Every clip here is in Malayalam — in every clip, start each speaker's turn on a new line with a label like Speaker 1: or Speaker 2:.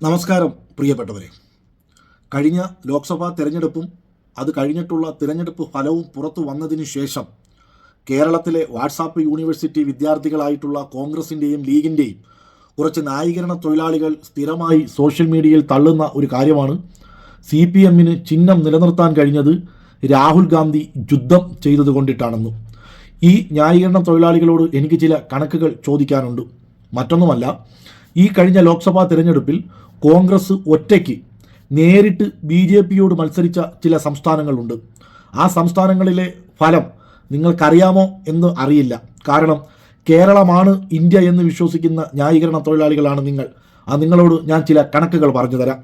Speaker 1: നമസ്കാരം പ്രിയപ്പെട്ടവരെ. കഴിഞ്ഞ ലോക്സഭാ തിരഞ്ഞെടുപ്പും അത് കഴിഞ്ഞിട്ടുള്ള തിരഞ്ഞെടുപ്പ് ഫലവും പുറത്തു വന്നതിന് ശേഷം കേരളത്തിലെ വാട്സാപ്പ് യൂണിവേഴ്സിറ്റി വിദ്യാർത്ഥികളായിട്ടുള്ള കോൺഗ്രസിന്റെയും ലീഗിന്റെയും കുറച്ച് ന്യായീകരണ തൊഴിലാളികൾ സ്ഥിരമായി സോഷ്യൽ മീഡിയയിൽ തള്ളുന്ന ഒരു കാര്യമാണ് സി പി എമ്മിന് ചിഹ്നം നിലനിർത്താൻ കഴിഞ്ഞത് രാഹുൽ ഗാന്ധി യുദ്ധം ചെയ്തത് കൊണ്ടിട്ടാണെന്നും ഈ ന്യായീകരണ തൊഴിലാളികളോട് എനിക്ക് ചില കണക്കുകൾ ചോദിക്കാനുണ്ട്. മറ്റൊന്നുമല്ല ഈ കഴിഞ്ഞ ലോക്സഭാ തിരഞ്ഞെടുപ്പിൽ കോൺഗ്രസ് ഒറ്റയ്ക്ക് നേരിട്ട് ബി ജെ പിയോട് മത്സരിച്ച ചില സംസ്ഥാനങ്ങളുണ്ട്. ആ സംസ്ഥാനങ്ങളിലെ ഫലം നിങ്ങൾക്കറിയാമോ എന്ന് അറിയില്ല. കാരണം കേരളമാണ് ഇന്ത്യ എന്ന് വിശ്വസിക്കുന്ന ന്യായീകരണ തൊഴിലാളികളാണ് നിങ്ങൾ. ആ നിങ്ങളോട് ഞാൻ ചില കണക്കുകൾ പറഞ്ഞു തരാം.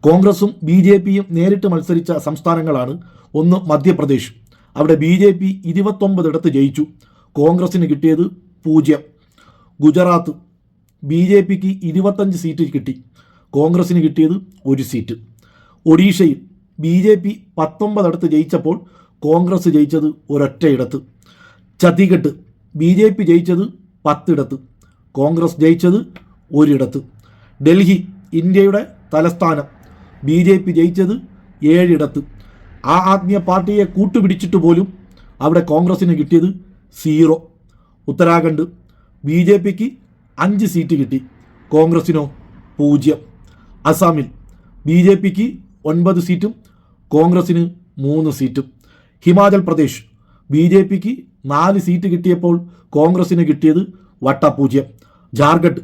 Speaker 1: കോൺഗ്രസും ബി ജെ പിയും നേരിട്ട് മത്സരിച്ച സംസ്ഥാനങ്ങളാണ് ഒന്ന് മധ്യപ്രദേശ്. അവിടെ ബി ജെ പി ഇരുപത്തൊമ്പതിടത്ത് ജയിച്ചു. കോൺഗ്രസിന് കിട്ടിയത് പൂജ്യം. ഗുജറാത്ത് ബി ജെ പിക്ക് ഇരുപത്തഞ്ച് സീറ്റ് കിട്ടി. കോൺഗ്രസിന് കിട്ടിയത് ഒരു സീറ്റ്. ഒഡീഷയിൽ ബി ജെ പി പത്തൊമ്പതടുത്ത് ജയിച്ചപ്പോൾ കോൺഗ്രസ് ജയിച്ചത് ഒരൊറ്റയിടത്ത്. ഛത്തീഗഡ് ബി ജെ പി ജയിച്ചത് പത്തിടത്ത്. കോൺഗ്രസ് ജയിച്ചത് ഒരിടത്ത്. ഡൽഹി ഇന്ത്യയുടെ തലസ്ഥാനം. ബി ജെ പി ജയിച്ചത് ഏഴിടത്ത്. ആ ആത്മീയ പാർട്ടിയെ കൂട്ടുപിടിച്ചിട്ട് പോലും അവിടെ കോൺഗ്രസിന് കിട്ടിയത് സീറോ. ഉത്തരാഖണ്ഡ് ബി ജെ പിക്ക് അഞ്ച് സീറ്റ് കിട്ടി. കോൺഗ്രസിനോ? പൂജ്യം. അസാമിൽ ബി ജെ പിക്ക് ഒൻപത് സീറ്റും കോൺഗ്രസിന് മൂന്ന് സീറ്റും. ഹിമാചൽ പ്രദേശ് ബി ജെ പിക്ക് നാല് സീറ്റ് കിട്ടിയപ്പോൾ കോൺഗ്രസിന് കിട്ടിയത് വട്ടപൂജ്യം ജാർഖണ്ഡ്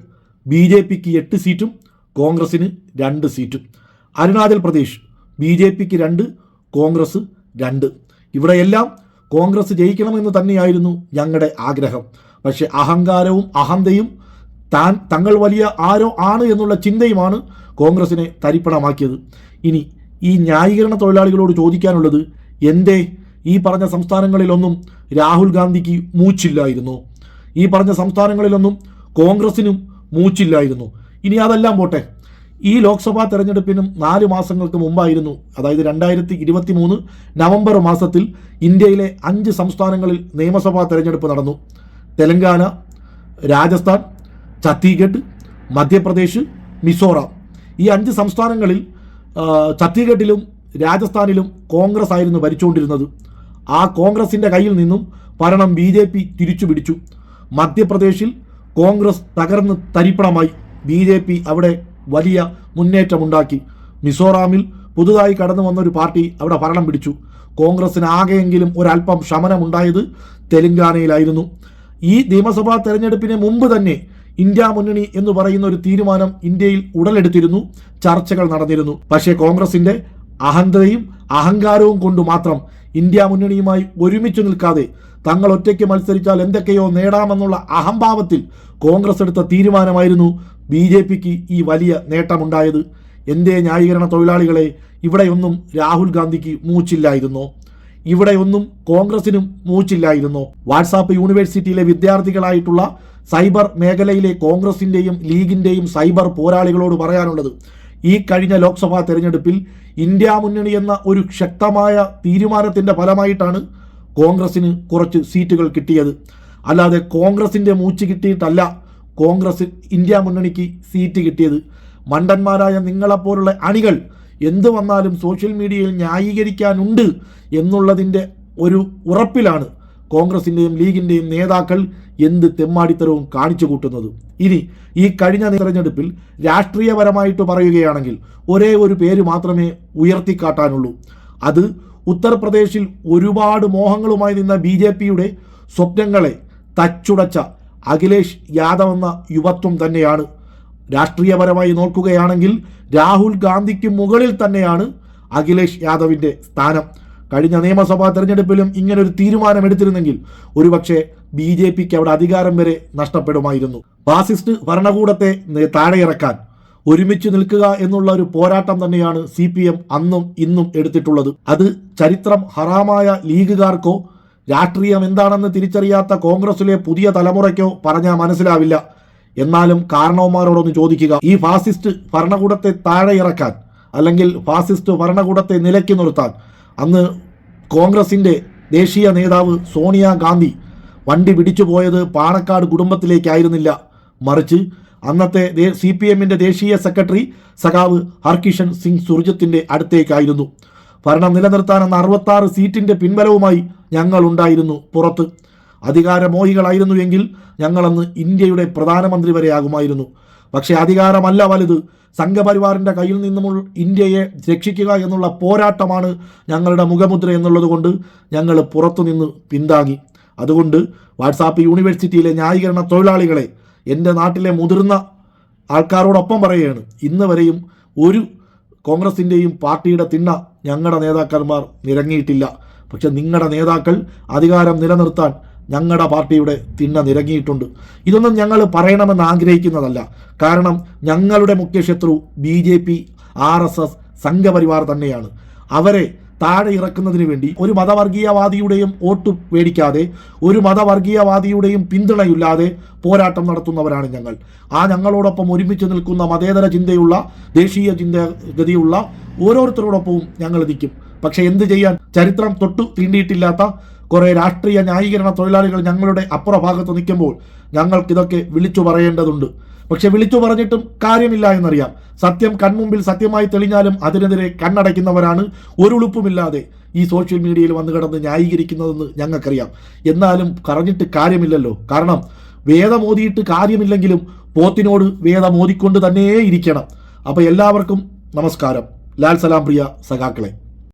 Speaker 1: ബി ജെ പിക്ക് എട്ട് സീറ്റും കോൺഗ്രസിന് രണ്ട് സീറ്റും. അരുണാചൽ പ്രദേശ് ബി ജെ പിക്ക് രണ്ട് കോൺഗ്രസ് രണ്ട്. ഇവിടെയെല്ലാം കോൺഗ്രസ് ജയിക്കണമെന്ന് തന്നെയായിരുന്നു ഞങ്ങളുടെ ആഗ്രഹം. പക്ഷേ അഹങ്കാരവും അഹന്തയും താൻ തങ്ങൾ വലിയ ആരോ ആണ് എന്നുള്ള ചിന്തയുമാണ് കോൺഗ്രസിനെ തരിപ്പണമാക്കിയത്. ഇനി ഈ ന്യായീകരണ തൊഴിലാളികളോട് ചോദിക്കാനുള്ളത് എന്തേ? ഈ പറഞ്ഞ സംസ്ഥാനങ്ങളിലൊന്നും രാഹുൽ ഗാന്ധിക്ക് മൂച്ചില്ലായിരുന്നു. ഈ പറഞ്ഞ സംസ്ഥാനങ്ങളിലൊന്നും കോൺഗ്രസിനും മൂച്ചില്ലായിരുന്നു. ഇനി അതെല്ലാം പോട്ടെ. ഈ ലോക്സഭാ തെരഞ്ഞെടുപ്പിനും നാല് മാസങ്ങൾക്ക് മുമ്പായിരുന്നു അതായത് രണ്ടായിരത്തി ഇരുപത്തി മൂന്ന് നവംബർ മാസത്തിൽ ഇന്ത്യയിലെ അഞ്ച് സംസ്ഥാനങ്ങളിൽ നിയമസഭാ തെരഞ്ഞെടുപ്പ് നടന്നു. തെലങ്കാന രാജസ്ഥാൻ ഛത്തീഗഡ് മധ്യപ്രദേശ് മിസോറാം. ഈ അഞ്ച് സംസ്ഥാനങ്ങളിൽ ഛത്തീഗഡിലും രാജസ്ഥാനിലും കോൺഗ്രസ് ആയിരുന്നു ഭരിച്ചുകൊണ്ടിരുന്നത്. ആ കോൺഗ്രസിന്റെ കയ്യിൽ നിന്നും ഭരണം ബി ജെ പി തിരിച്ചു പിടിച്ചു. മധ്യപ്രദേശിൽ കോൺഗ്രസ് തകർന്ന് തരിപ്പണമായി ബി ജെ പി അവിടെ വലിയ മുന്നേറ്റമുണ്ടാക്കി. മിസോറാമിൽ പുതുതായി കടന്നു വന്ന ഒരു പാർട്ടി അവിടെ ഭരണം പിടിച്ചു. കോൺഗ്രസിന് ആകെയെങ്കിലും ഒരല്പം ശമനമുണ്ടായത് തെലങ്കാനയിലായിരുന്നു. ഈ നിയമസഭാ തെരഞ്ഞെടുപ്പിന് മുമ്പ് തന്നെ ഇന്ത്യ മുന്നണി എന്ന് പറയുന്ന ഒരു തീരുമാനം ഇന്ത്യയിൽ ഉടലെടുത്തിരുന്നു ചർച്ചകൾ നടന്നിരുന്നു. പക്ഷേ കോൺഗ്രസിന്റെ അഹന്തയും അഹങ്കാരവും കൊണ്ട് മാത്രം ഇന്ത്യ മുന്നണിയുമായി ഒരുമിച്ചു നിൽക്കാതെ തങ്ങൾ ഒറ്റയ്ക്ക് മത്സരിച്ചാൽ എന്തൊക്കെയോ നേടാമെന്നുള്ള അഹംഭാവത്തിൽ കോൺഗ്രസ് എടുത്ത തീരുമാനമായിരുന്നു ബി ജെ പിക്ക് ഈ വലിയ നേട്ടമുണ്ടായത്. എന്തേ ന്യായീകരണ തൊഴിലാളികളെ ഇവിടെയൊന്നും രാഹുൽ ഗാന്ധിക്ക് മൂച്ചില്ലായിരുന്നോ. ഇവിടെയൊന്നും കോൺഗ്രസിനും മൂച്ചില്ലായിരുന്നോ. വാട്സാപ്പ് യൂണിവേഴ്സിറ്റിയിലെ വിദ്യാർത്ഥികളായിട്ടുള്ള സൈബർ മേഖലയിലെ കോൺഗ്രസിന്റെയും ലീഗിന്റെയും സൈബർ പോരാളികളോട് പറയാനുള്ളത് ഈ കഴിഞ്ഞ ലോക്സഭാ തെരഞ്ഞെടുപ്പിൽ ഇന്ത്യ മുന്നണി എന്ന ഒരു ശക്തമായ തീരുമാനത്തിന്റെ ഫലമായിട്ടാണ് കോൺഗ്രസിന് കുറച്ച് സീറ്റുകൾ കിട്ടിയത്. അല്ലാതെ കോൺഗ്രസിന്റെ മൂച്ച് കിട്ടിയിട്ടല്ല കോൺഗ്രസ് ഇന്ത്യ മുന്നണിക്ക് സീറ്റ് കിട്ടിയത്. മണ്ടന്മാരായ നിങ്ങളെപ്പോലുള്ള അണികൾ എന്ത് വന്നാലും സോഷ്യൽ മീഡിയയിൽ ന്യായീകരിക്കാനുണ്ട് എന്നുള്ളതിന്റെ ഒരു ഉറപ്പിലാണ് കോൺഗ്രസിന്റെയും ലീഗിന്റെയും നേതാക്കൾ എന്ത് തെമ്മാടിത്തരവും കാണിച്ചു കൂട്ടുന്നത്. ഇനി ഈ കഴിഞ്ഞ തെരഞ്ഞെടുപ്പിൽ രാഷ്ട്രീയപരമായിട്ട് പറയുകയാണെങ്കിൽ ഒരേ ഒരു പേര് മാത്രമേ ഉയർത്തിക്കാട്ടാനുള്ളൂ. അത് ഉത്തർപ്രദേശിൽ ഒരുപാട് മോഹങ്ങളുമായി നിന്ന ബി ജെ പിയുടെ സ്വപ്നങ്ങളെ തച്ചുടച്ച അഖിലേഷ് യാദവ് എന്ന യുവത്വം തന്നെയാണ്. രാഷ്ട്രീയപരമായി നോക്കുകയാണെങ്കിൽ രാഹുൽ ഗാന്ധിക്ക് മുകളിൽ തന്നെയാണ് അഖിലേഷ് യാദവിന്റെ സ്ഥാനം. കഴിഞ്ഞ നിയമസഭാ തെരഞ്ഞെടുപ്പിലും ഇങ്ങനൊരു തീരുമാനം എടുത്തിരുന്നെങ്കിൽ ഒരുപക്ഷെ ബി ജെ പിക്ക് അവിടെ അധികാരം വരെ നഷ്ടപ്പെടുമായിരുന്നു. ഫാസിസ്റ്റ് ഭരണകൂടത്തെ താഴെയിറക്കാൻ ഒരുമിച്ച് നിൽക്കുക എന്നുള്ള ഒരു പോരാട്ടം തന്നെയാണ് സി പി എം അന്നും ഇന്നും എടുത്തിട്ടുള്ളത്. അത് ചരിത്രം ഹറാമായ ലീഗുകാർക്കോ രാഷ്ട്രീയം എന്താണെന്ന് തിരിച്ചറിയാത്ത കോൺഗ്രസിലെ പുതിയ തലമുറയ്ക്കോ പറഞ്ഞാൽ മനസ്സിലാവില്ല. എന്നാലും കാരണവന്മാരോടൊന്ന് ചോദിക്കുക. ഈ ഫാസിസ്റ്റ് ഭരണകൂടത്തെ താഴെ ഇറക്കാൻ അല്ലെങ്കിൽ ഫാസിസ്റ്റ് ഭരണകൂടത്തെ നിലയ്ക്ക് നിർത്താൻ അന്ന് കോൺഗ്രസിന്റെ ദേശീയ നേതാവ് സോണിയ ഗാന്ധി വണ്ടി പിടിച്ചു പോയത് പാണക്കാട് കുടുംബത്തിലേക്കായിരുന്നില്ല. മറിച്ച് അന്നത്തെ സി പി എമ്മിന്റെ ദേശീയ സെക്രട്ടറി സഖാവ് ഹർകിഷൻ സിംഗ് സുർജിത്തിന്റെ അടുത്തേക്കായിരുന്നു. ഭരണം നിലനിർത്താനെന്ന അറുപത്താറ് സീറ്റിന്റെ പിൻബലവുമായി ഞങ്ങളുണ്ടായിരുന്നു പുറത്ത്. അധികാരമോഹികളായിരുന്നു എങ്കിൽ ഞങ്ങളന്ന് ഇന്ത്യയുടെ പ്രധാനമന്ത്രി വരെയാകുമായിരുന്നു പക്ഷേ അധികാരമല്ല വലുത്. സംഘപരിവാറിന്റെ കയ്യിൽ നിന്നും ഇന്ത്യയെ രക്ഷിക്കുക എന്നുള്ള പോരാട്ടമാണ് ഞങ്ങളുടെ മുഖമുദ്ര എന്നുള്ളതുകൊണ്ട് ഞങ്ങൾ പുറത്തുനിന്ന് പിന്താങ്ങി. അതുകൊണ്ട് വാട്സാപ്പ് യൂണിവേഴ്സിറ്റിയിലെ ന്യായീകരണ തൊഴിലാളികളെ എന്റെ നാട്ടിലെ മുതിർന്ന ആൾക്കാരോടൊപ്പം പറയുകയാണ്. ഇന്ന് വരെയും ഒരു കോൺഗ്രസിന്റെയും പാർട്ടിയുടെ തിണ്ണ ഞങ്ങളുടെ നേതാക്കന്മാർ നിരങ്ങിയിട്ടില്ല. പക്ഷെ നിങ്ങളുടെ നേതാക്കൾ അധികാരം നിലനിർത്താൻ ഞങ്ങളുടെ പാർട്ടിയുടെ തിണ്ണ നിരങ്ങിയിട്ടുണ്ട്. ഇതൊന്നും ഞങ്ങൾ പറയണമെന്ന് ആഗ്രഹിക്കുന്നതല്ല. കാരണം ഞങ്ങളുടെ മുഖ്യ ശത്രു B J P R S S Sangh Parivar തന്നെയാണ്. അവരെ താഴെ ഇറക്കുന്നതിന് വേണ്ടി ഒരു മതവർഗീയവാദിയുടെയും വോട്ട് മേടിക്കാതെ ഒരു മതവർഗീയവാദിയുടെയും പിന്തുണയില്ലാതെ പോരാട്ടം നടത്തുന്നവരാണ് ഞങ്ങൾ. ആ ഞങ്ങളോടൊപ്പം ഒരുമിച്ച് നിൽക്കുന്ന മതേതര ചിന്തയുള്ള ദേശീയ ചിന്തഗതിയുള്ള ഓരോരുത്തരോടൊപ്പവും ഞങ്ങൾ നിൽക്കും. പക്ഷേ എന്ത് ചെയ്യാൻ ചരിത്രം തൊട്ടു തീണ്ടിയിട്ടില്ലാത്ത കുറേ രാഷ്ട്രീയ ന്യായീകരണ തൊഴിലാളികൾ ഞങ്ങളുടെ അപ്പുറഭാഗത്ത് നിൽക്കുമ്പോൾ ഞങ്ങൾക്കിതൊക്കെ വിളിച്ചു പറയേണ്ടതുണ്ട്. പക്ഷെ വിളിച്ചു പറഞ്ഞിട്ടും കാര്യമില്ല എന്നറിയാം. സത്യം കൺമുമ്പിൽ സത്യമായി തെളിഞ്ഞാലും അതിനെതിരെ കണ്ണടയ്ക്കുന്നവരാണ്. ഒരുളുപ്പുമില്ലാതെ ഈ സോഷ്യൽ മീഡിയയിൽ വന്നു കിടന്ന് ന്യായീകരിക്കുന്നതെന്ന് ഞങ്ങൾക്കറിയാം. എന്നാലും പറഞ്ഞിട്ട് കാര്യമില്ലല്ലോ. കാരണം വേദമോദിയിട്ട് കാര്യമില്ലെങ്കിലും പോത്തിനോട് വേദമോദിക്കൊണ്ട് തന്നെ ഇരിക്കണം. അപ്പോൾ എല്ലാവർക്കും നമസ്കാരം. ലാൽ സലാം പ്രിയ സഖാക്കളെ.